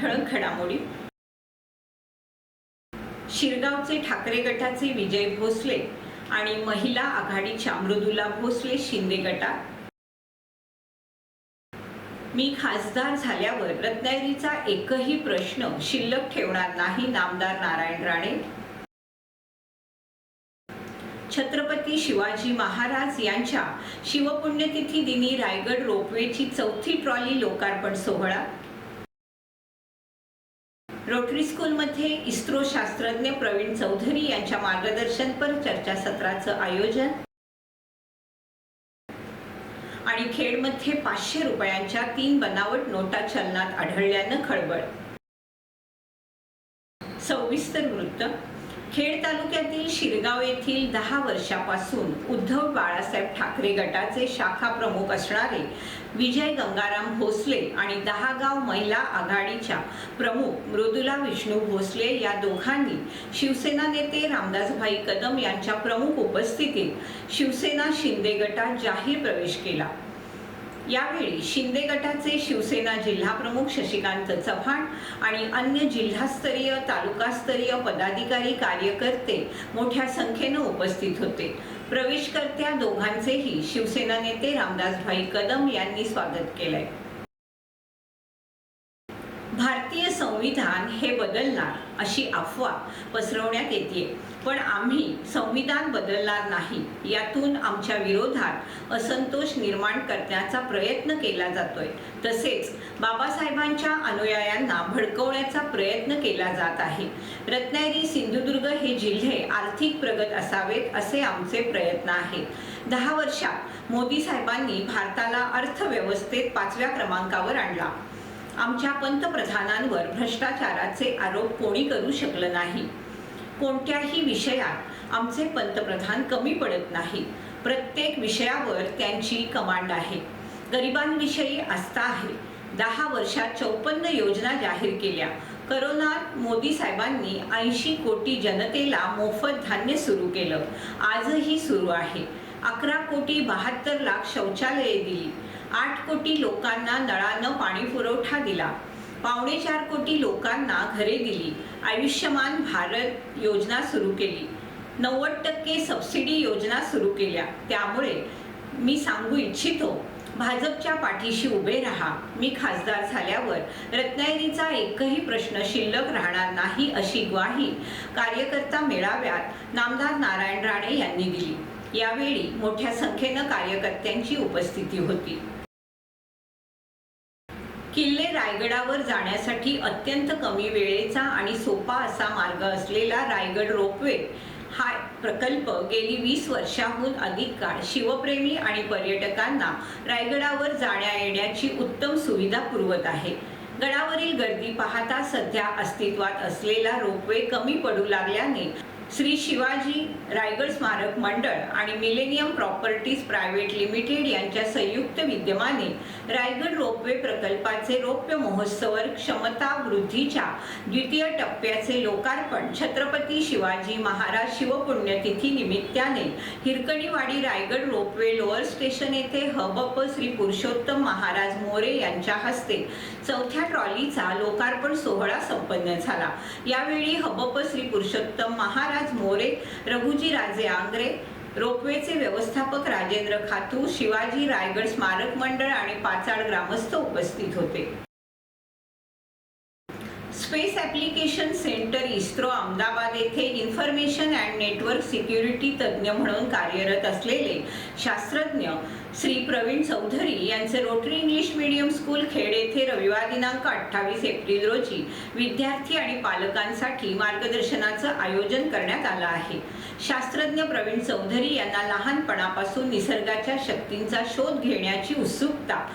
ठळक घडामोडी. शिरगावचे ठाकरे गटाचे विजय भोसले आणि महिला आघाडीच्या मृदुला भोसले शिंदे गटात. मी खासदार झाल्यावर रत्नागिरीचा एकही प्रश्न शिल्लक ठेवणार नाही नामदार नारायण राणे. छत्रपती शिवाजी महाराज यांच्या शिवपुण्यतिथी दिनी रायगड रोपवेची चौथी ट्रॉली लोकार्पण सोहळा. रोटरी स्कूलमध्ये इस्रो शास्त्रज्ञ प्रवीण चौधरी यांच्या मार्गदर्शनपर चर्चासत्राचं आयोजन आणि खेडमध्ये पाचशे रुपयांच्या तीन बनावट नोटा चलनात आढळल्यानं खळबळ. सविस्तर वृत्त खेड तालुक्यातील शिरगाव येथील दहा वर्षापासून उद्धव बाळासाहेब ठाकरे गटाचे शाखा प्रमुख असणारे विजय गंगाराम भोसले आणि दहा गाव महिला आघाडीच्या प्रमुख मृदुला विष्णू भोसले या दोघांनी शिवसेना नेते रामदासभाई कदम यांच्या प्रमुख उपस्थितीत शिवसेना शिंदे गटात जाहीर प्रवेश केला. यावेळी शिंदे गटाचे शिवसेना जिल्हा प्रमुख शशिकांत चव्हाण आणि अन्य जिल्हास्तरीय तालुकास्तरीय पदाधिकारी कार्यकर्ते मोठ्या संख्येनं उपस्थित होते. प्रवेशकर्त्या दोघांचेही शिवसेना नेते रामदासभाई कदम यांनी स्वागत केलंय. भारतीय संविधान हे बदलणार अशी अफवा पसरवण्यात येते पण आम्ही संविधान बदलणार नाही यातून आमच्या विरोधात असंतोष निर्माण करण्याचा प्रयत्न केला जातोय. तसेच बाबासाहेबांच्या अनुयायांना भडकवण्याचा प्रयत्न केला जात आहे. रत्नागिरी सिंधुदुर्ग हे जिल्हे आर्थिक प्रगत असावेत असे आमचे प्रयत्न आहेत. दहा वर्षात मोदी साहेबांनी भारताला अर्थव्यवस्थेत पाचव्या क्रमांकावर आणला. आमच्या पंतप्रधानांवर भ्रष्टाचाराचे आरोप कोणी करू शकलं नाही. कोणत्याही विषयात आमचे पंतप्रधान कमी पडत नाही. प्रत्येक विषयावर त्यांची कमांड आहे. गरिबांविषयी आस्था आहे. दहा वर्षात चौपन्न योजना जाहीर केल्या. करोनात मोदी साहेबांनी ऐंशी कोटी जनतेला मोफत धान्य सुरू केलं. आजही सुरू आहे. अकरा कोटी बहात्तर लाख शौचालये दिली. आठ कोटी लोकांना नळानं पाणी पुरवठा दिला. पावणे चार कोटी लोकांना घरे दिली. आयुष्यमान भारत योजना सुरू केली. नव्वद टक्के सबसिडी योजना सुरू केल्या. त्यामुळे मी सांगू इच्छितो भाजपच्या पाठीशी उभे राहा. मी खासदार झाल्यावर रत्नागिरीचा एकही प्रश्न शिल्लक राहणार नाही अशी ग्वाही कार्यकर्ता मेळाव्यात नामदार नारायण राणे यांनी दिली. यावेळी मोठ्या संख्येनं कार्यकर्त्यांची उपस्थिती होती. किल्ले रायगडावर जाण्यासाठी अत्यंत कमी वेळेचा आणि सोपा असा मार्ग असलेला रायगड रोपवे हा प्रकल्प गेली वीस वर्षाहून अधिक काळ शिवप्रेमी आणि पर्यटकांना रायगडावर जाण्या येण्याची उत्तम सुविधा पुरवत आहे. गडावरील गर्दी पाहता सध्या अस्तित्वात असलेला रोपवे कमी पडू लागल्याने श्री शिवाजी रायगड स्मारक मंडळ आणि मिलेनियम प्रॉपर्टीज प्रायव्हेट लिमिटेड यांच्या संयुक्त विद्यमाने रायगड रोपवे प्रकल्पाचे रौप्य महोत्सवर क्षमता वृद्धीच्या द्वितीय टप्प्याचे लोकार्पण छत्रपती शिवाजी महाराज शिवपुण्यतिथी निमित्ताने Hirkaniwadi Raigad ropeway lower station येथे हबप श्री पुरुषोत्तम महाराज मोरे यांच्या हस्ते चौथ्या ट्रॉलीचा लोकार्पण सोहळा संपन्न झाला. यावेळी हबप श्री पुरुषोत्तम महाराज मोरे रघुजी राजे आंग्रे रोपवेचे व्यवस्थापक राजेंद्र खातू शिवाजी रायगड स्मारक मंडळ आणि पाचाड ग्रामस्थ उपस्थित होते. Space application centre ISRO Ahmedabad येथे इन्फॉर्मेशन अँड नेटवर्क सिक्युरिटी तज्ज्ञ म्हणून कार्यरत असलेले शास्त्रज्ञ श्री प्रवीण चौधरी यांचे Rotary English medium school Khed येथे रविवार दिनांक अठ्ठावीस एप्रिल रोजी विद्यार्थी आणि पालकांसाठी मार्गदर्शनाचं आयोजन करण्यात आलं आहे. शास्त्रज्ञ प्रवीण चौधरी यांना लहानपणापासून निसर्गाच्या शक्तींचा शोध घेण्याची उत्सुकता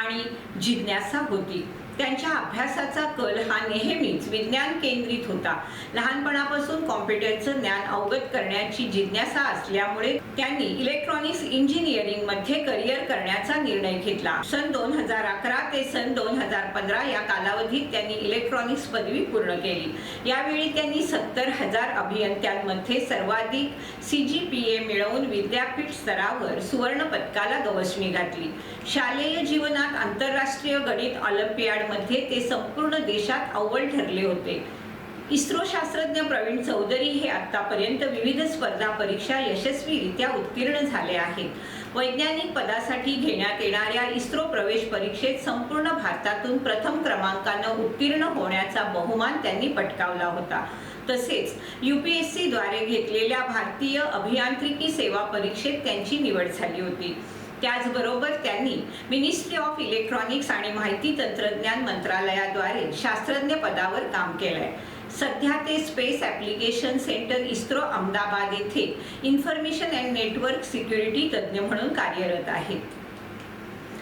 आणि जिज्ञासा होती त्यांच्या अभ्यासाचा कल हा नेहमीच विज्ञान केंद्रित होता. लहानपणापासून कॉम्प्युटरचं ज्ञान अवगत करण्याची जिज्ञासा असल्यामुळे त्यांनी इलेक्ट्रॉनिक्स इंजिनिअरिंगमध्ये करिअर करण्याचा निर्णय घेतला. सन दोन हजार अकरा ते सन दोन हजार पंधरा या कालावधीत त्यांनी इलेक्ट्रॉनिक्स पदवी पूर्ण केली. यावेळी त्यांनी सत्तर हजार अभियंत्यांमध्ये सर्वाधिक सी जी पी ए मिळवून विद्यापीठ स्तरावर सुवर्ण पदकाला गवसणी घातली. शालेय जीवनात आंतरराष्ट्रीय गणित ऑलिम्पियाडमध्ये ते संपूर्ण देशात अव्वल ठरले होते. इस्रो शास्त्रज्ञ प्रवीण चौधरी हे आतापर्यंत विविध स्पर्धा परीक्षा यशस्वीरित्या उत्तीर्ण झाले आहेत. वैज्ञानिक पदासाठी घेण्यात येणाऱ्या इस्रो प्रवेश परीक्षेत संपूर्ण भारतातून प्रथम क्रमांकानं उत्तीर्ण होण्याचा बहुमान त्यांनी पटकावला होता. तसेच युपीएससी द्वारे घेतलेल्या भारतीय अभियांत्रिकी सेवा परीक्षेत त्यांची निवड झाली होती. त्याचबरोबर त्यांनी मिनिस्ट्री ऑफ इलेक्ट्रॉनिक्स आणि माहिती तंत्रज्ञान मंत्रालयाद्वारे शास्त्रज्ञ पदावर काम केलंय. सध्या ते space application centre ISRO Ahmedabad येथे इन्फॉर्मेशन अँड नेटवर्क सिक्युरिटी तज्ज्ञ म्हणून कार्यरत आहेत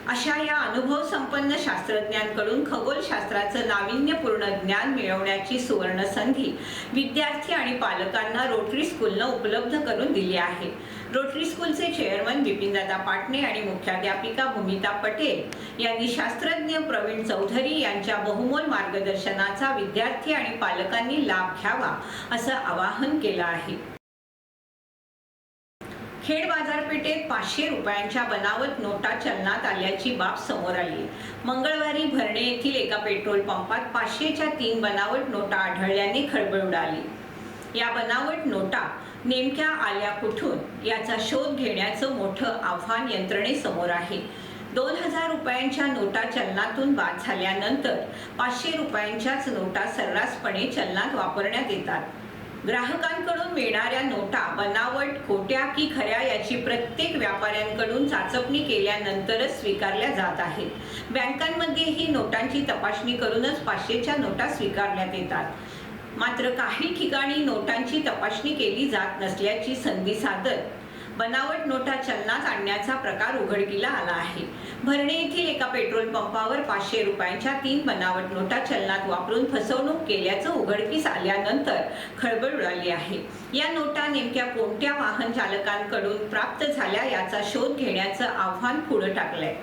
अशा या अनुभव संपन्न शास्त्रज्ञांकडून खगोलशास्त्राचं नाविन्यपूर्ण ज्ञान मिळवण्याची सुवर्ण संधी विद्यार्थी आणि पालकांना रोटरी स्कूलनं उपलब्ध करून दिली आहे. रोटरी स्कूलचे चेअरमन बिपिनदादा पाटणे आणि मुख्याध्यापिका भूमिता पटेल यांनी शास्त्रज्ञ प्रवीण चौधरी यांच्या बहुमोल मार्गदर्शनाचा विद्यार्थी आणि पालकांनी लाभ घ्यावा असं आवाहन केलं आहे. खेड बाजारपेठेत पाचशे रुपयांच्या बनावट नोटा चलनात आल्याची बाब समोर आली. मंगळवारी भरणे येथील एका पेट्रोल पंपात पाचशेच्या तीन बनावट नोटा आढळल्याने खळबळ उडाली. या बनावट नोटा नेमक्या आल्या कुठून? याचा शोध घेण्याचं मोठं आव्हान यंत्रणेसमोर आहे. दोन हजार रुपयांच्या नोटा चलनातून बाद झाल्यानंतर पाचशे रुपयांच्याच नोटा सर्रासपणे चलनात वापरण्यात येतात. ग्राहकांकडून मिळणाऱ्या नोटा बनावट खोट्या की खऱ्या याची प्रत्येक व्यापाऱ्यांकडून चाचपणी केल्यानंतरच स्वीकारल्या जात आहेत. बँकांमध्येही नोटांची तपासणी करूनच पाचशेच्या नोटा स्वीकारण्यात येतात. मात्र काही ठिकाणी नोटांची तपासणी केली जात नसल्याची संधी साधत बनावट नोटा चलनात आणण्याचा प्रकार उघडकीला आला आहे. भरणे येथील एका पेट्रोल पंपावर पाचशे रुपयांच्या तीन बनावट नोटा चलनात वापरून फसवणूक केल्याचं उघडकीस आल्यानंतर खळबळ उडाली आहे. या नोटा नेमक्या कोणत्या वाहन चालकांकडून प्राप्त झाल्या याचा शोध घेण्याचं आव्हान पुढे टाकलंय.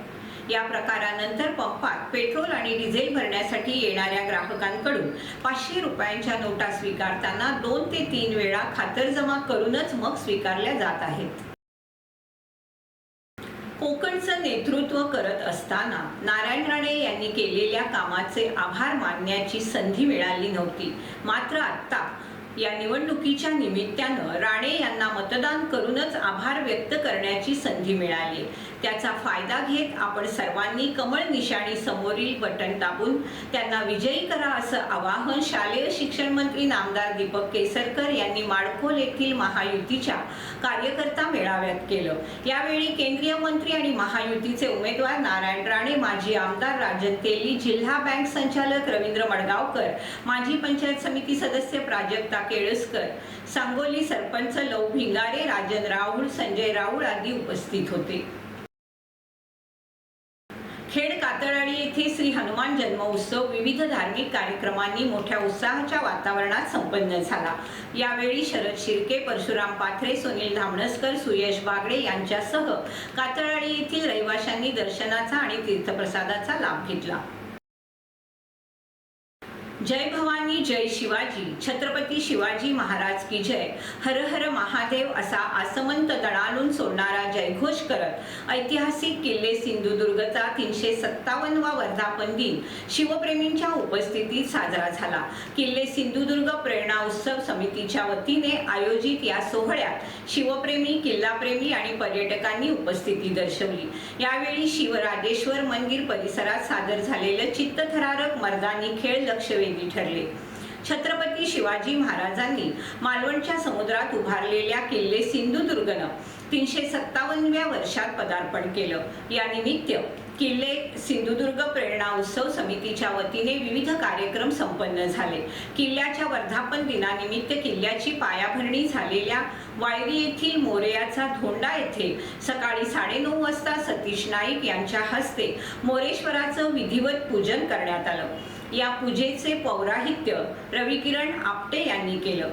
या प्रकारानंतर पंपात पेट्रोल आणि डिझेल भरण्यासाठी येणाऱ्या ग्राहकांकडून पाचशे रुपयांच्या नोटा स्वीकारताना दोन ते तीन वेळा खातरजमा करूनच मग स्वीकारल्या जात आहेत. कोकणचं नेतृत्व करत असताना नारायण राणे यांनी केलेल्या कामाचे आभार मानण्याची संधी मिळाली नव्हती. मात्र आता या निवडणुकीच्या निमित्तानं राणे यांना मतदान करूनच आभार व्यक्त करण्याची संधी मिळाली. त्याचा फायदा घेत आपण सर्वांनी कमळ निशाणी समोरील बटन दाबून त्यांना विजयी करा असं आवाहन शालेय शिक्षण मंत्री नामदार दीपक केसरकर यांनी माडखोल येथील महायुतीच्या कार्यकर्ता मेळाव्यात केलं. यावेळी केंद्रीय मंत्री आणि महायुतीचे उमेदवार नारायण राणे माजी आमदार राजन तेली जिल्हा बँक संचालक रवींद्र मडगावकर माजी पंचायत समिती सदस्य प्राजक्ता केळसकर. सांगोली सरपंच लव भिंगारे राजन राऊळ संजय राऊळ आदी उपस्थित होते. खेड कातळाळी येथे श्री हनुमान जन्म उत्सव विविध धार्मिक कार्यक्रमांनी मोठ्या उत्साहाच्या वातावरणात संपन्न झाला. यावेळी शरद शिर्के परशुराम पाथरे सुनील धामणसकर सुयश बागडे यांच्यासह कातळाळी येथील रहिवाशांनी दर्शनाचा आणि तीर्थप्रसादाचा लाभ घेतला. जय भवानी जय शिवाजी. छत्रपती शिवाजी महाराज की जय. हर हर महादेव असा आसमंत तणालून सोडणारा जयघोष करत ऐतिहासिक किल्ले सिंधुदुर्गचा तीनशे सत्तावन्नवा वर्धापन दिन शिवप्रेमींच्या उपस्थितीत साजरा झाला. किल्ले सिंधुदुर्ग प्रेरणा उत्सव समितीच्या वतीने आयोजित या सोहळ्यात शिवप्रेमी किल्लाप्रेमी आणि पर्यटकांनी उपस्थिती दर्शवली. यावेळी शिवराजेश्वर मंदिर परिसरात सादर झालेलं चित्तथरारक मर्दानी खेळ लक्षवेधी उपयोगी ठरले. छत्रपती शिवाजी महाराजांनी मालवणच्या समुद्रात उभारलेल्या किल्ले सिंधुदुर्गनं तीनशे सत्तावन्नव्या वर्षात पदार्पण केलं. या निमित्त किल्ले सिंधुदुर्ग प्रेरणा उत्सव समितीच्या वतीने विविध कार्यक्रम संपन्न झाले. किल्ल्याच्या वर्धापन दिनानिमित्त किल्ल्याची पायाभरणी झालेल्या वायरी येथील मोरयाचा धोंडा येथे सकाळी साडेनऊ वाजता सतीश नाईक यांच्या हस्ते मोरेश्वराचं विधिवत पूजन करण्यात आलं. या पूजेचे पौराहित्य रविकिरण आपटे यांनी केलं.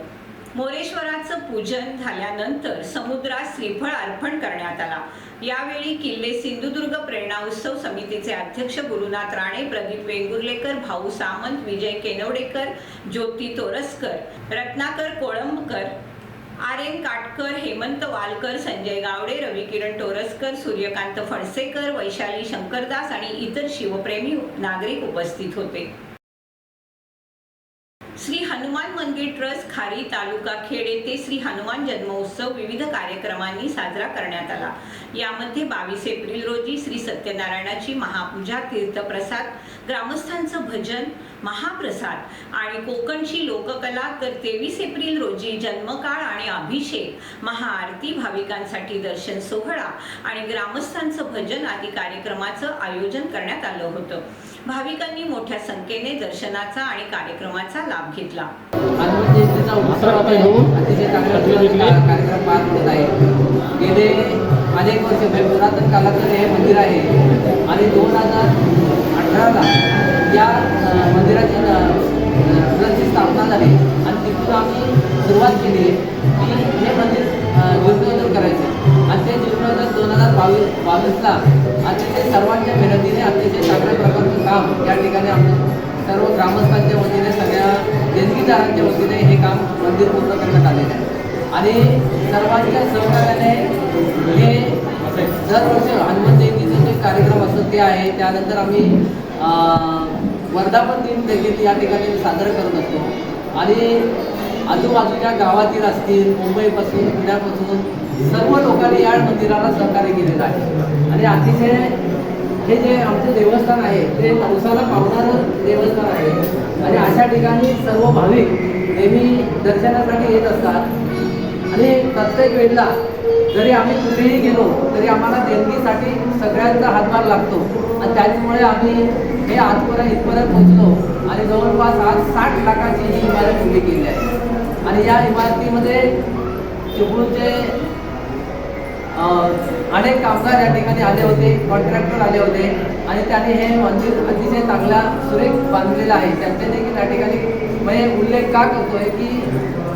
मोरेश्वराचं पूजन झाल्यानंतर समुद्रात श्रीफळ अर्पण करण्यात आला. यावेळी किल्ले सिंधुदुर्ग प्रेरणा उत्सव समितीचे अध्यक्ष गुरुनाथ राणे प्रदीप वेंगुर्लेकर भाऊ सामंत विजय केनवडेकर ज्योती तोरसकर रत्नाकर कोळंबकर आर एन काटकर हेमंत वालकर संजय गावडे रविकिरण टोरसकर सूर्यकांत फणसेकर वैशाली शंकरदास आणि इतर शिवप्रेमी नागरिक उपस्थित होते. श्री हनुमान मंदिर ट्रस्ट खारी तालुका खेड येथे श्री हनुमान जन्मोत्सव विविध कार्यक्रमांनी साजरा करण्यात आला. यामध्ये बावीस एप्रिल रोजी श्री सत्यनारायणाची महापूजा तीर्थप्रसाद ग्रामस्थांचं भजन महाप्रसाद. आणि कोकणची लोककला तर तेवीस एप्रिल रोजी जन्मकाळ आणि अभिषेक. महाआरती भाविकांसाठी दर्शन सोहळा आणि ग्रामस्थांचं भजन आदी कार्यक्रमाचं आयोजन करण्यात आलं होतं. भाविकांनी मोठ्या संख्येने दर्शनाचा आणि कार्यक्रमाचा लाभ घेतला. अतिशय कार्यक्रम पार पडत आहे. गेले अनेक वर्ष म्हणजे पुरातन कालातलं हे मंदिर आहे. आणि दोन हजार अठराला या मंदिराची अ, स्थापना झाली आणि तिथून आम्ही सुरुवात केली. की हे मंदिर अ, करायचं. आणि ते जीर्णोद्धार दोन हजार बावीस बावीसला अतिशय सर्वांच्या मेहनतीने अतिशय चांगल्या प्रकारचं काम या ठिकाणी आमचं सर्व ग्रामस्थांच्या वतीने सगळ्या देणगीदारांच्या वतीने हे काम मंदिर पूर्ण करण्यात आलेलं आहे. आणि सर्वांच्या सहकार्याने हे दरवर्षी हनुमान जयंतीचे जे कार्यक्रम असतात ते आहे. त्यानंतर आम्ही वर्धापन दिन देखील या ठिकाणी साजरा करत असतो. आणि आजूबाजूच्या गावातील असतील मुंबईपासून पुण्यापासून सर्व लोकांनी या मंदिराला सहकार्य केलेलं आहे. आणि अतिशय हे जे आमचं देवस्थान आहे ते नवसाला पावणारं देवस्थान आहे. आणि अशा ठिकाणी सर्व भाविक नेहमी दर्शनासाठी येत असतात. आणि प्रत्येक वेळेला जरी आम्ही कुठेही गेलो तरी आम्हाला देणगीसाठी सगळ्यांचा हातभार लागतो. आणि त्याच्यामुळे आम्ही हे आजपर्यंत इथपर्यंत पोहोचलो आणि जवळपास आज साठ लाखाची ही इमारत उभी केली आहे. आणि या इमारतीमध्ये चिपळूचे अनेक कामगार या ठिकाणी आले होते कॉन्ट्रॅक्टर आले होते. आणि त्यांनी हे मंदिर अतिशय चांगला सुरेख बांधलेलं आहे. त्यांचे देखील या ठिकाणी म्हणजे उल्लेख का करतोय की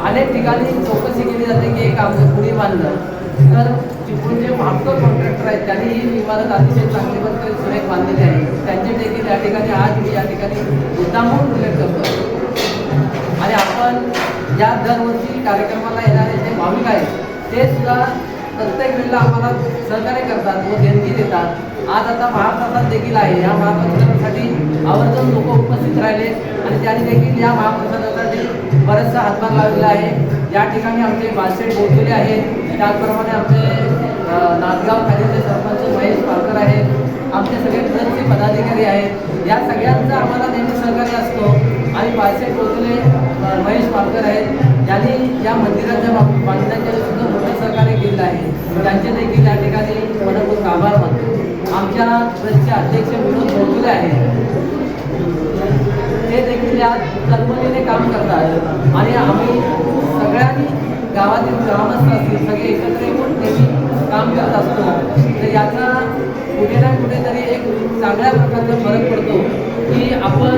अनेक ठिकाणी चौकशी केली जाते की हे काम कुणी बांधलं. तर चिपळूणचे महापौर कॉन्ट्रॅक्टर आहेत त्यांनी ही इमारत अतिशय चांगली पद्धतीने सुरेख बांधलेली आहे. त्यांचे देखील या ठिकाणी आज मी या ठिकाणी मुद्दामून उल्लेख करतो. आणि आपण या दरवर्षी कार्यक्रमाला येणारे जे भाविक आहेत ते सुद्धा प्रत्येक वेळेला आम्हाला सहकार्य करतात व देणगी देतात. आज आता महाप्रसाद देखील आहे. या महाप्रसादासाठी आवर्जून लोक उपस्थित राहिले आणि त्यांनी देखील या महाप्रसादासाठी बराचसा हातभार लावलेला आहे. या ठिकाणी आमचे बालसेट बोललेले आहेत. त्याचप्रमाणे आमचे नांदगाव खालीचे सरपंच महेश पालकर आहेत. आमचे सगळे ट्रस्टचे पदाधिकारी आहेत. या सगळ्यांचा आम्हाला नेहमी सहकार्य असतो. आणि बालसेट कोथले महेश पालकर आहेत. यांनी या मंदिराच्या बांधण्याच्या सुद्धा मोठं सहकार्य केलं आहे. त्यांचे देखील या ठिकाणी मनपूर आभार मानतो. आमच्या ट्रस्टचे अध्यक्ष विनोद बोलले आहेत. ते देखील या तन्मतीने काम करतात. आणि आम्ही गावातील ग्रामस्थ असतील सगळे एकत्र येऊन त्याची काम करत असतो. तर याचा कुठे ना कुठेतरी एक चांगल्या प्रकारचा फरक पडतो की आपण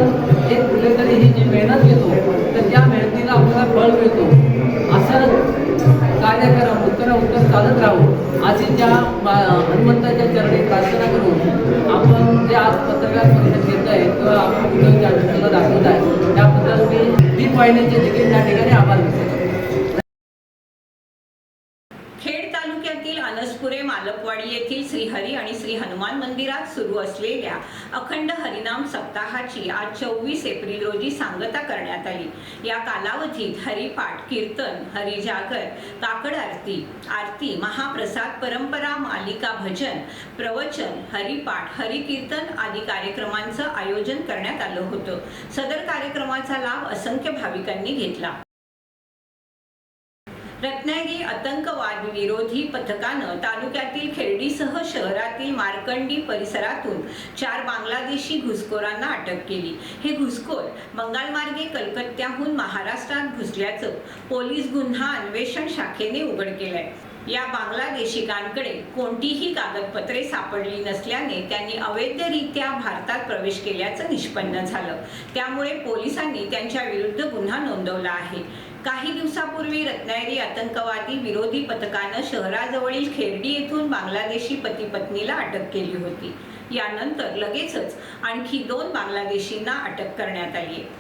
एक कुठेतरी ही जी मेहनत घेतो तर त्या मेहनतीला आपल्याला फळ मिळतो. असं कार्यक्रम उत्तर उत्तर चालत राहू. अशी ज्या हनुमंताच्या चरणी प्रार्थना करून आपण जे आज पत्रकार परिषद घेत आहे किंवा आपण कुठं त्या दाखवत आहे. त्याबद्दल मी दीप वाहिनीचे देखील त्या ठिकाणी आभार घेतो तालुक्यातील मालपवाडी येथील श्रीहरी आणि श्री हनुमान मंदिरात सुरू असलेल्या अखंड हरिनाम सप्ताहाची आज चोवीस एप्रिल रोजी सांगता करण्यात आली. या कालावधीत हरिपाठ कीर्तन हरिजागर काकड आरती आरती महाप्रसाद परंपरा मालिका भजन प्रवचन हरिपाठ हरिकीर्तन आदी कार्यक्रमांचं आयोजन करण्यात आलं होतं. सदर कार्यक्रमाचा लाभ असंख्य भाविकांनी घेतला. रत्नागिरी आतंकवाद विरोधी पथकानं तालुक्यातील खेर्डीसह शहरातील मार्कंडी परिसरातून चार बांगलादेशी घुसखोरांना अटक केली. हे घुसखोर बंगालमार्गे कलकत्त्याहून महाराष्ट्रात घुसल्याचं पोलीस गुन्हा अन्वेषण शाखेने उघड केलंय. या बांगलादेशिकांकडे कोणतीही कागदपत्रे सापडली नसल्याने त्यांनी अवैधरित्या भारतात प्रवेश केल्याचं निष्पन्न झालं. त्यामुळे पोलिसांनी त्यांच्या विरुद्ध गुन्हा नोंदवला आहे. काही दिवसापूर्वी रत्नागिरी आतंकवादी विरोधी पथकानं शहराजवळील खेरडी येथून बांगलादेशी पती पत्नीला अटक केली होती. यानंतर लगेचच आणखी दोन बांगलादेशींना अटक करण्यात आली आहे.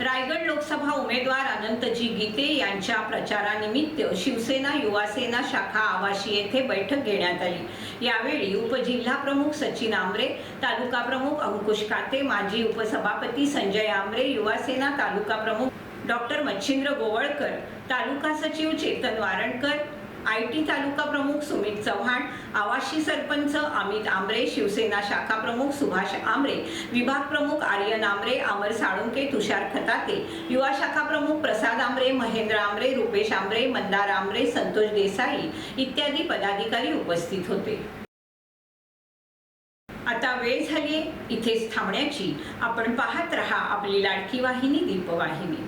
रायगड लोकसभा उमेदवार अनंतजी गीते यांच्या प्रचारानिमित्त शिवसेना युवासेना शाखा आवाशी येथे बैठक घेण्यात आली. यावेळी उपजिल्हा प्रमुख सचिन आमरे तालुका प्रमुख अंकुश काते माजी उपसभापती संजय आमरे युवासेना तालुका प्रमुख डॉक्टर मच्छिंद्र गोवळकर तालुका सचिव चेतन वारणकर आय टी तालुका प्रमुख सुमित चव्हाण आवाशी सरपंच अमित आंबरे शिवसेना शाखा प्रमुख सुभाष आंबरे विभाग प्रमुख आर्यन आंबरे अमर साळुंके तुषार खताते युवा शाखा प्रमुख प्रसाद आंबरे महेंद्र आंबरे रुपेश आंबरे मंदार आंबरे संतोष देसाई इत्यादी पदाधिकारी उपस्थित होते. आता वेळ झाली इथेच थांबण्याची. आपण पाहत रहा आपली लाडकी वाहिनी दीपवाहिनी.